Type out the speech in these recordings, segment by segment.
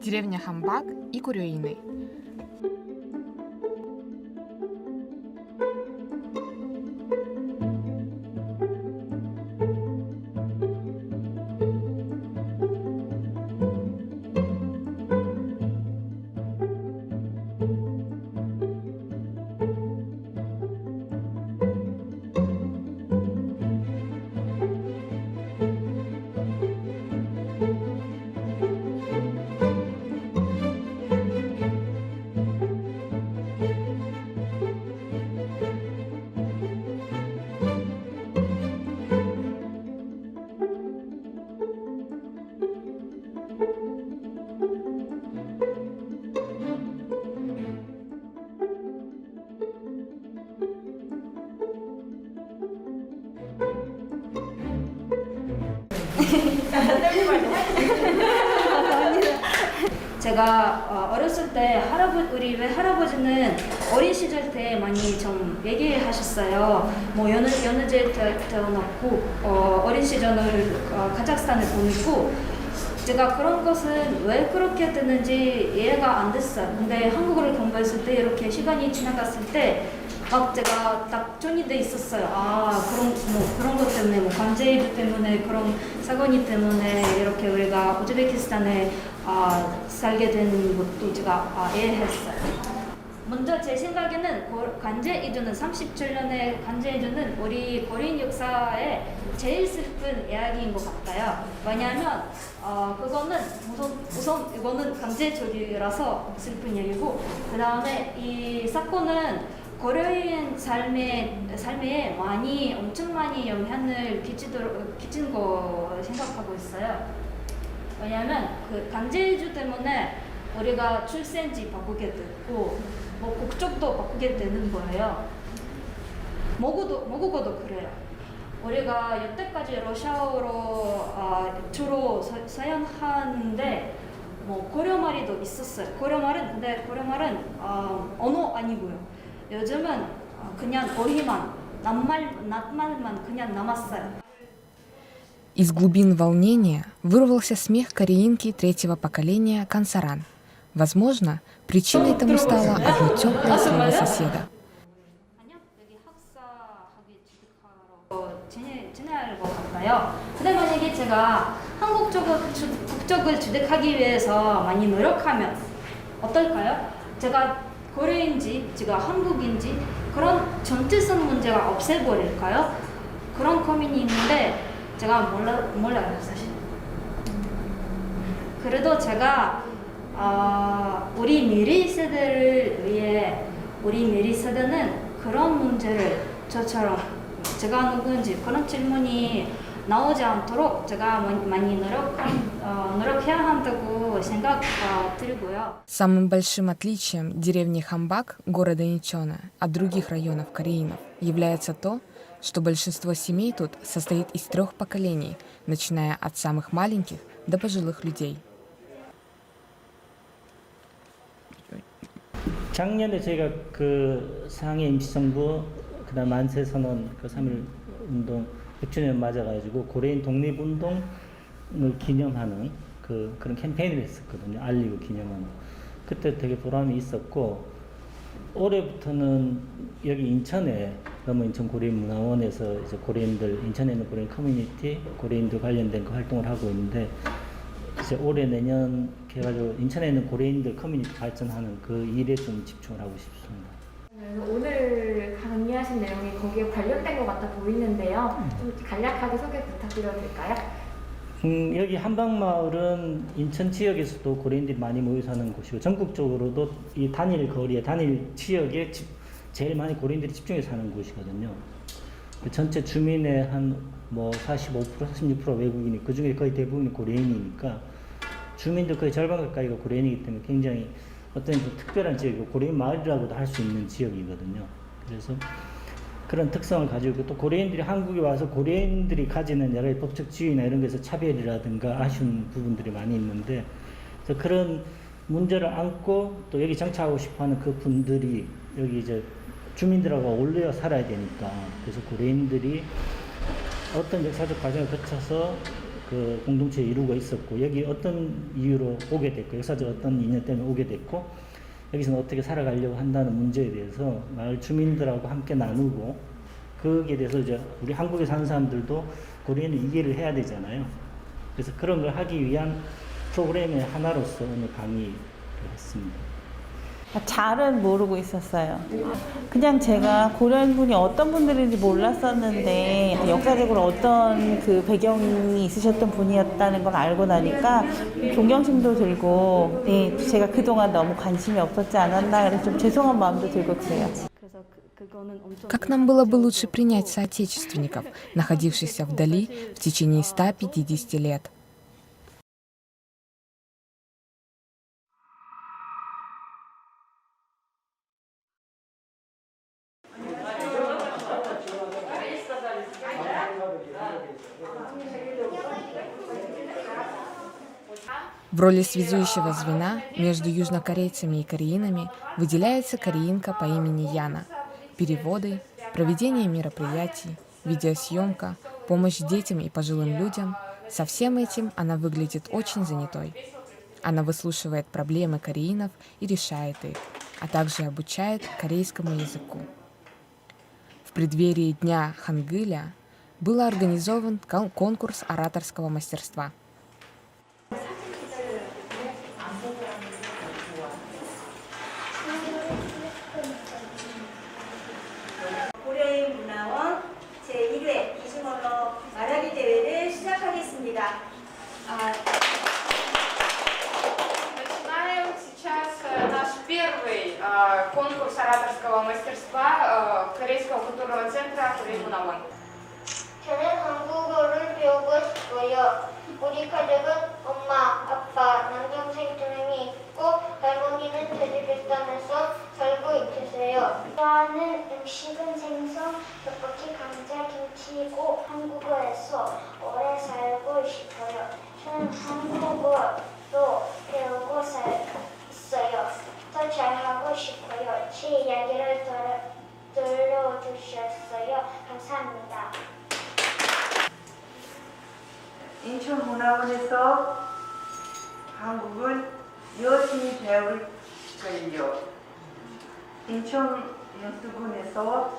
Деревня Хамбак и Курюины. 할아버지 우리 왜 할아버지는 어린 시절 때 많이 좀 얘기하셨어요. 뭐 여느 여느제 태- 태어났고 어, 어린 시절을 어, 카자흐스탄에 보내고 제가 그런 것은 왜 그렇게 됐는지 이해가 안 됐어요. 근데 한국어를 공부했을 때 이렇게 시간이 지나갔을 때 막 제가 딱 정리돼 있었어요. 아 그런 뭐 그런 것 때문에 뭐 관제이브 때문에 그런 사건이 때문에 이렇게 우리가 우즈베키스탄에 아, 살게 된 것도 제가 아, 이해했어요. 먼저 제 생각에는 고- 관제 이주는 37년의 관제 이주는 우리 고린 역사에 제일 슬픈 이야기인 것 같아요. 왜냐하면 어, 그거는 우선, 우선 이거는 강제 조리라서 슬픈 이야기고 그 다음에 이 사건은 고려인 삶에 삶에 많이 엄청 많이 영향을 끼치도록 끼친 거 생각하고 있어요. 왜냐하면 그 강제이주 때문에 우리가 출생지 바꾸게 됐고 뭐 국적도 바꾸게 되는 거예요. 모국도 모국어도 그래요. 우리가 여태까지 러시아어로 아, 주로 사- 사용하는데 뭐 고려 말이도 있었어요. 고려 말은 근데 고려 말은 아, 언어 아니고요. 요즘은 아, 그냥 어휘만 낱말 낱말만 그냥 남았어요. Из глубин волнения вырвался смех кореинки третьего поколения Кансаран. Возможно, причиной тому стало одно теплое слово соседа. 아니요, 여기 학사학위 취득하러 지내, 지내야 것 같아요. 근데 만약에 제가 한국 쪽을, 주, 국적을 취득하기 위해서 많이 노력하면 어떨까요? 제가 고려인지, 제가 한국인지 그런 정체성 문제가 없애버릴까요? 그런 고민이 있는데 제가 몰라, 몰라요, 사실. 그래도 제가 어, 우리 미래 세대를 위해 우리 미래 세대는 그런 문제를 저처럼 제가 누구인지 그런 질문이 나오지 않도록 제가 많이- 많이 노력 어, 노력해야 한다고 생각 어, 들고요. Самым большим отличием деревни Хамбак, города Ничона, от других районов Кореинов является то, что большинство семей тут состоит из трех поколений, начиная от самых маленьких до пожилых людей. 작년에 저희가 그 상해 임시정부 그다음 만세 선언 그 3일 운동 100주년 맞아가지고 고레인 독립운동을 기념하는 그 그런 캠페인을 했었거든요. 알리고 기념하는. 그때 되게 보람이 있었고 올해부터는 여기 인천에 너무 인천 고레인 문화원에서 이제 고레인들 인천에 있는 고레인 커뮤니티 고레인들 관련된 그 활동을 하고 있는데 이제 올해 내년 해가지고 인천에 있는 고레인들 커뮤니티 발전하는 그 일에 좀 집중을 하고 싶습니다. 네, 오늘 강의하신 내용이 거기에 관련된 것 같아 보이는데요. 좀 간략하게 소개 부탁드려도 될까요? 음, 여기 한방마을은 인천 지역에서도 고래인들이 많이 모여 사는 곳이고 전국적으로도 이 단일 거리에 단일 지역에 집- 제일 많이 고래인들이 집중해서 사는 곳이거든요. 그 전체 주민의 한 뭐 45% 46% 외국인이 그 중에 거의 대부분이 고래인이니까 주민들 거의 절반 가까이가 고래인이기 때문에 굉장히 어떤 좀 특별한 지역이고 고래인 마을이라고도 할 수 있는 지역이거든요. 그래서 그런 특성을 가지고 있고 또 고려인들이 한국에 와서 고려인들이 가지는 여러 가지 법적 지위나 이런 것에서 차별이라든가 아쉬운 부분들이 많이 있는데 그래서 그런 문제를 안고 또 여기 정착하고 싶어하는 그 분들이 여기 이제 주민들하고 어울려 살아야 되니까 그래서 고려인들이 어떤 역사적 과정을 거쳐서 그 공동체 이루고 있었고 여기 어떤 이유로 오게 됐고 역사적 어떤 인연 때문에 오게 됐고 여기서는 어떻게 살아가려고 한다는 문제에 대해서 마을 주민들하고 함께 나누고 거기에 대해서 이제 우리 한국에 사는 사람들도 고려인을 이해를 해야 되잖아요. 그래서 그런 걸 하기 위한 프로그램의 하나로서 오늘 강의를 했습니다. 잘은 모르고 있었어요. 그냥 제가 고려인분이 어떤 분들인지 몰랐었는데 역사적으로 어떤 그 배경이 있으셨던 분이었다는 걸 알고 나니까 존경심도 들고 네, 제가 그동안 너무 관심이 없었지 않았나 그래서 좀 죄송한 마음도 들고 그래요. 그래서 그, 그거는 엄청 Как нам было бы лучше принять соотечественников, находившихся вдали в течение 150 лет? В роли связующего звена между южнокорейцами и кореинами выделяется кореинка по имени Яна. Переводы, проведение мероприятий, видеосъемка, помощь детям и пожилым людям – со всем этим она выглядит очень занятой. Она выслушивает проблемы кореинов и решает их, а также обучает корейскому языку. В преддверии Дня Хангыля был организован кон- конкурс ораторского мастерства – конкурс ораторского мастерства э, Корейского культурного центра Курей Мунавон. 저는 한국어를 배우고 싶어요. 우리 가족은 엄마, 아빠, 남동생 두 명이 있고 할머니는 타지키스탄에서 살고 계세요. 좋아하는 음식은 생선, 떡볶이, 감자, 김치이고 한국어에서 오래 살고 싶어요. 저는 한국어도 배우고 살 있어요. 더 잘하고 싶어요. 제 이야기를 들려주셨어요. 감사합니다. 인천문화원에서 한국을 열심히 배울 거예요. 인천 연수군에서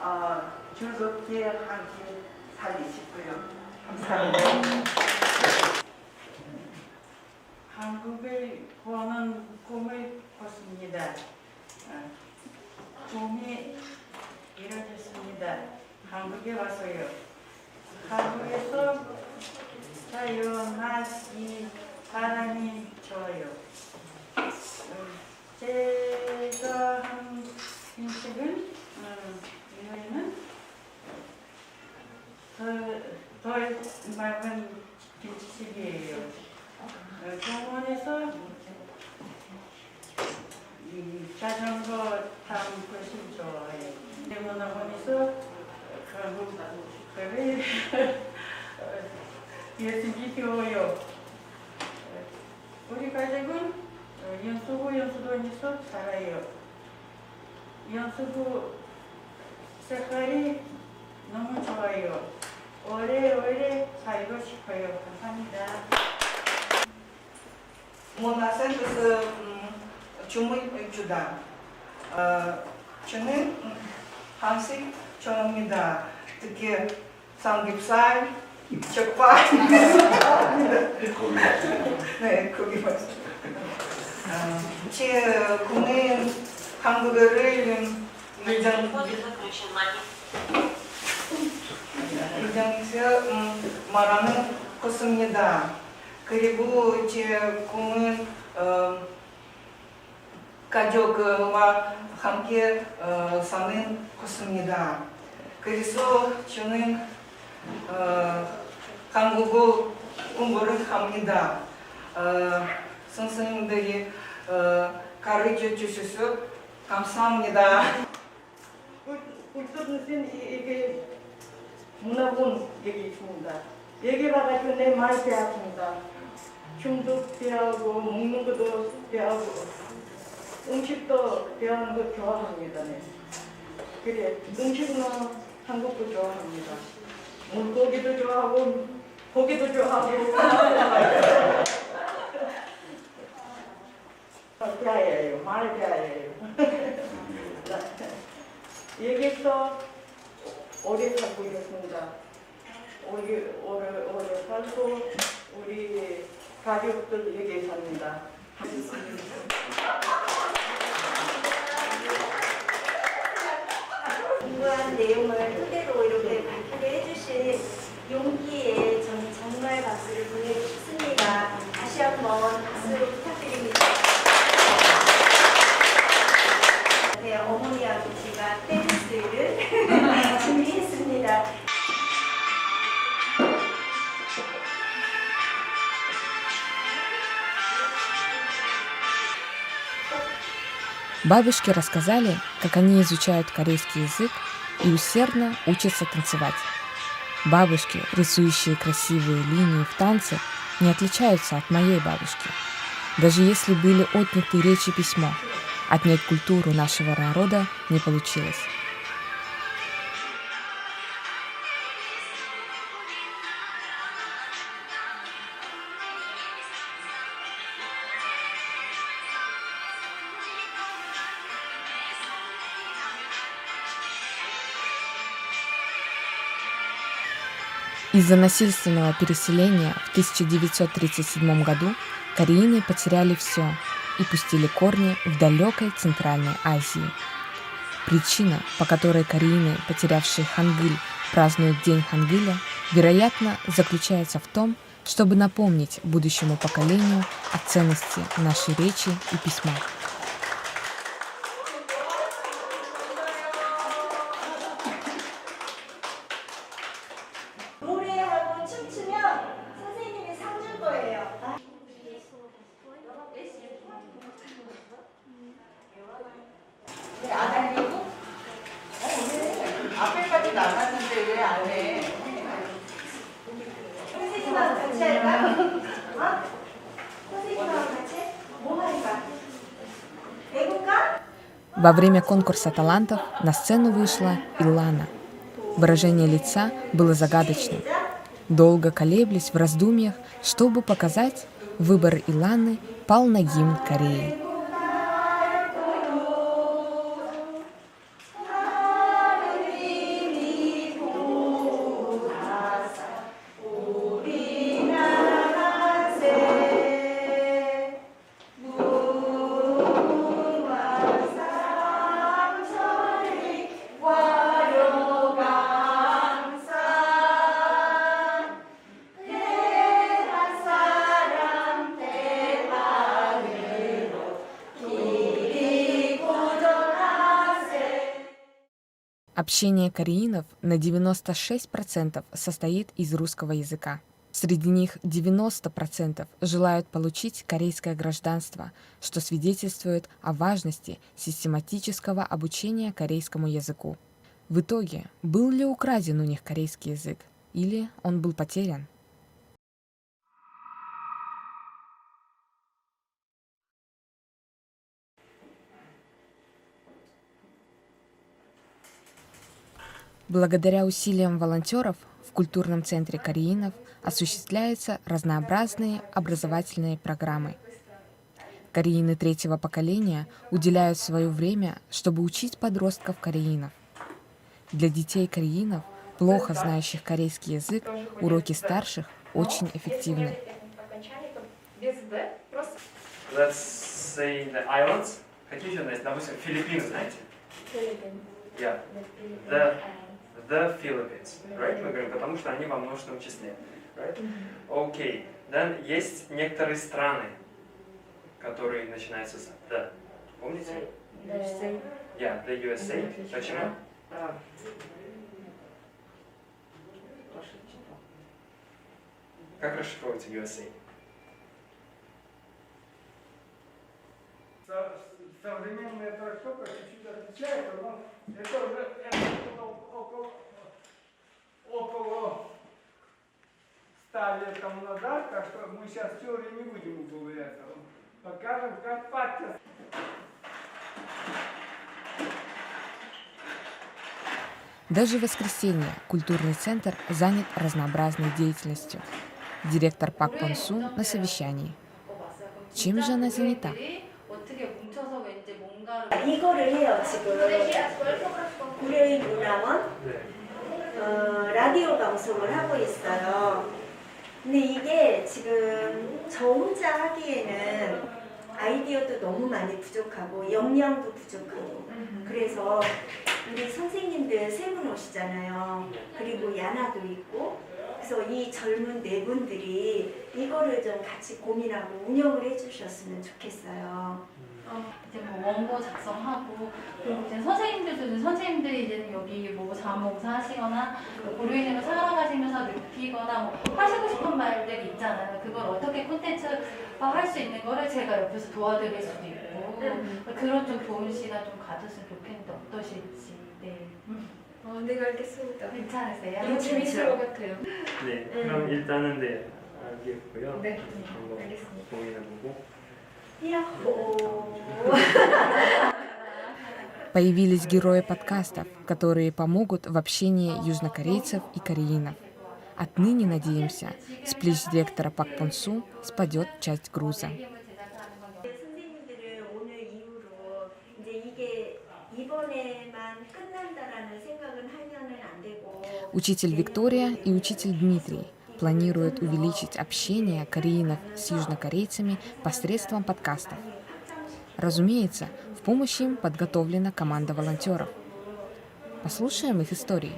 어, 즐겁게 함께 살리시고요. 감사합니다. 한국을 보는 꿈을 꿨습니다. 어, 꿈이 이루어졌습니다. 한국에 와서요. 한국에서 자연한 이 바람이 좋아요. 음, 제가 한 음식은 음, 이거는 더, 덜 맑은 김치찌개예요. 어, 정원에서 이 자전거 타는 것이 좋아요. 대문학원에서 한국 거를 열심히 배워요. 우리 가족은 어, 연수구 연수동에서 살아요. 연수구 색깔이 너무 좋아요. 오래오래 살고 싶어요. 감사합니다. 문화센터에서 음, 주문 주다. 어, 저는 음, 한식 좋아합니다. 특히 삼겹살, 족발. 네, 거기 맞아요. 어, 제 국내 한국어를 일정 일정에서 음, 말하는 것입니다. 그리고 제 꿈은 어, 가족과 함께 어, 사는 것입니다. 그래서 저는 어, 한국어 공부를 합니다. 어, 선생님들이 어, 가르쳐 주셔서 감사합니다. 울도무슨 이게 문화본 얘기 있습니다. 얘기 봐가지고 내말 배웠습니다. 춤도 배우고 먹는 것도 배우고 음식도 배우는 거 좋아합니다. 네. 그래 음식은 한국도 좋아합니다. 물고기도 좋아하고 보기도 좋아하고. 대화예요 말 대화예요. 여기서 오래 살고 있습니다. 오래 오래 오래 살고 우리 가족들 여기 삽니다. 공부한 내용을 토대로 이렇게 주신 용기에 저는 정말 박수를 보내고 싶습니다. 다시 한번 박수로 부탁드립니다. 네, 어머니하고 제가 댄스를 준비했습니다. Бабушки рассказали, как они изучают корейский язык и усердно учатся танцевать. Бабушки, рисующие красивые линии в танце, не отличаются от моей бабушки. Даже если были отняты речь и письмо, отнять культуру нашего народа не получилось. Из-за насильственного переселения в 1937 году кореины потеряли все и пустили корни в далекой Центральной Азии. Причина, по которой кореины, потерявшие хангыль, празднуют День хангыля, вероятно, заключается в том, чтобы напомнить будущему поколению о ценности нашей речи и письма. Во время конкурса талантов на сцену вышла Илана. Выражение лица было загадочным. Долго колеблись в раздумьях, чтобы показать, выбор Иланы пал на гимн Кореи. Общение кореинов на 96% состоит из русского языка. Среди них 90% желают получить корейское гражданство, что свидетельствует о важности систематического обучения корейскому языку. В итоге, был ли украден у них корейский язык или он был потерян? Благодаря усилиям волонтеров в культурном центре Кореинов осуществляются разнообразные образовательные программы. Кореины третьего поколения уделяют свое время, чтобы учить подростков кореинов. Для детей кореинов, плохо знающих корейский язык, уроки старших очень эффективны. Без «д» просто Let's say the islands. Какие еще есть? Допустим, Филиппины, знаете? Yeah. The, the Philippines. Right? Мы говорим, потому что они во множественном числе. Right? Okay. Then есть некоторые страны, которые начинаются с the. Помните? Yeah, the USA. Почему? Как расшифровывается USA? современная трактовка чуть-чуть отличается, но это уже около 100 лет тому назад, так что мы сейчас в теории не будем углубляться. Покажем, как партия Даже в воскресенье культурный центр занят разнообразной деятельностью. Директор Пак Пон Су на совещании. Чем же она занята? 어떻게 뭉쳐서 왠지 뭔가를 이거를 해요 지금 고려인 문화원 네. 어, 라디오 방송을 하고 있어요. 근데 이게 지금 저 혼자 하기에는 아이디어도 너무 많이 부족하고 역량도 부족하고 그래서 우리 선생님들 세 분 오시잖아요. 그리고 야나도 있고 그래서 이 젊은 네 분들이 이거를 좀 같이 고민하고 운영을 해주셨으면 좋겠어요. 이제 뭐 원고 작성하고 그리고 이제 선생님들도 이제 선생님들이 이제 여기 뭐 자원봉사 하시거나 고려인으로 살아가시면서 느끼거나 뭐 하시고 싶은 말들이 있잖아요. 그걸 어떻게 콘텐츠화 할 수 있는 거를 제가 옆에서 도와드릴 수도 있고 그런 좀 좋은 시간 좀 가졌으면 좋겠는데 어떠실지. 네. 어, 네, 알겠습니다. 괜찮으세요? 너무 재밌을 것 같아요. 네. 그럼 일단은 네 알겠고요. 네, 한번 알겠습니다. 고민해보고. Появились герои подкастов, которые помогут в общении южнокорейцев и кореинов. Отныне, надеемся, с плеч директора Пак Пун Су спадет часть груза. Учитель Виктория и учитель Дмитрий планируют увеличить общение кореинов с южнокорейцами посредством подкастов. Разумеется, в помощь им подготовлена команда волонтеров. Послушаем их истории.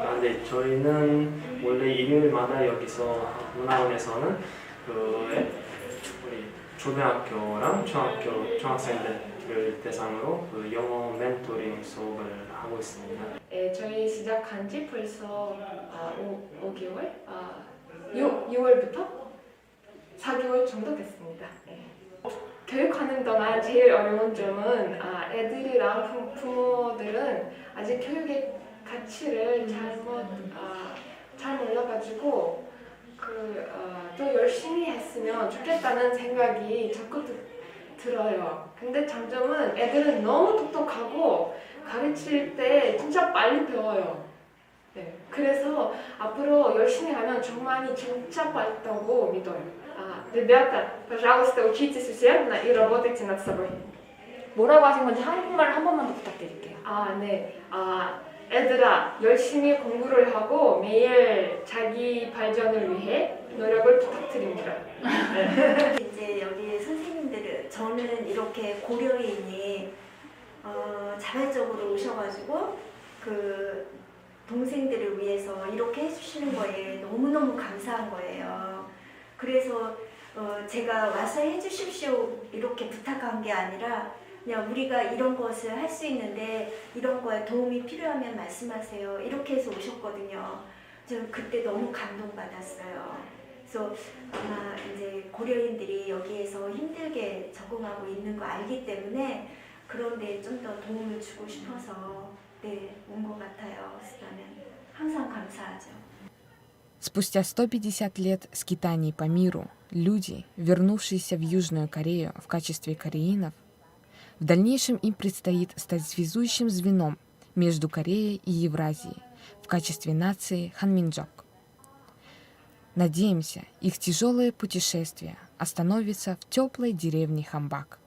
아, 네, 저희는 원래 일요일마다 여기서 문화원에서는 그 우리 초등학교랑 중학교 중학생들을 대상으로 그 영어 멘토링 수업을 하고 있습니다. 네, 저희 시작한 지 벌써 아, 5, 5개월? 아, 6, 6월부터 4개월 정도 됐습니다. 네. 교육하는 동안 제일 어려운 점은 아, 애들이랑 부- 부모들은 아직 교육의 가치를 잘못 아, 잘 몰라가지고 그, 아, 또 열심히 했으면 좋겠다는 생각이 자꾸 드, 들어요. 근데 장점은 애들은 너무 똑똑하고 가르칠 때 진짜 빨리 배워요. 네. 그래서 앞으로 열심히 하면 정말 진짜 빨다고 믿어요. А, Ребята, пожалуйста, учитесь усердно и работайте над собой. 뭐라고 하신 건지 한국말 한 번만 더 부탁드릴게요. 아, 네. 아, 애들아, 열심히 공부를 하고 매일 자기 발전을 위해 노력을 부탁드립니다. 이제 여기 선생님들은 저는 이렇게 고려인이 어, 자발적으로 오셔가지고 그 동생들을 위해서 이렇게 해주시는 거에 너무너무 감사한 거예요. 그래서 어, 제가 와서 해주십시오 이렇게 부탁한 게 아니라 그냥 우리가 이런 것을 할 수 있는데 이런 거에 도움이 필요하면 말씀하세요. 이렇게 해서 오셨거든요. 저는 그때 너무 감동받았어요. 그래서 아마 이제 고려인들이 여기에서 힘들게 적응하고 있는 거 알기 때문에 그런데 좀 더 도움을 주고 싶어서 네, 온 것 같아요. 그래서 나는 항상 감사하죠. Спустя 150 лет скитаний по миру люди, вернувшиеся в Южную Корею в качестве кореинов, в дальнейшем им предстоит стать связующим звеном между Кореей и Евразией в качестве нации Ханминджок. Надеемся, их тяжелое путешествие остановится в теплой деревне Хамбак.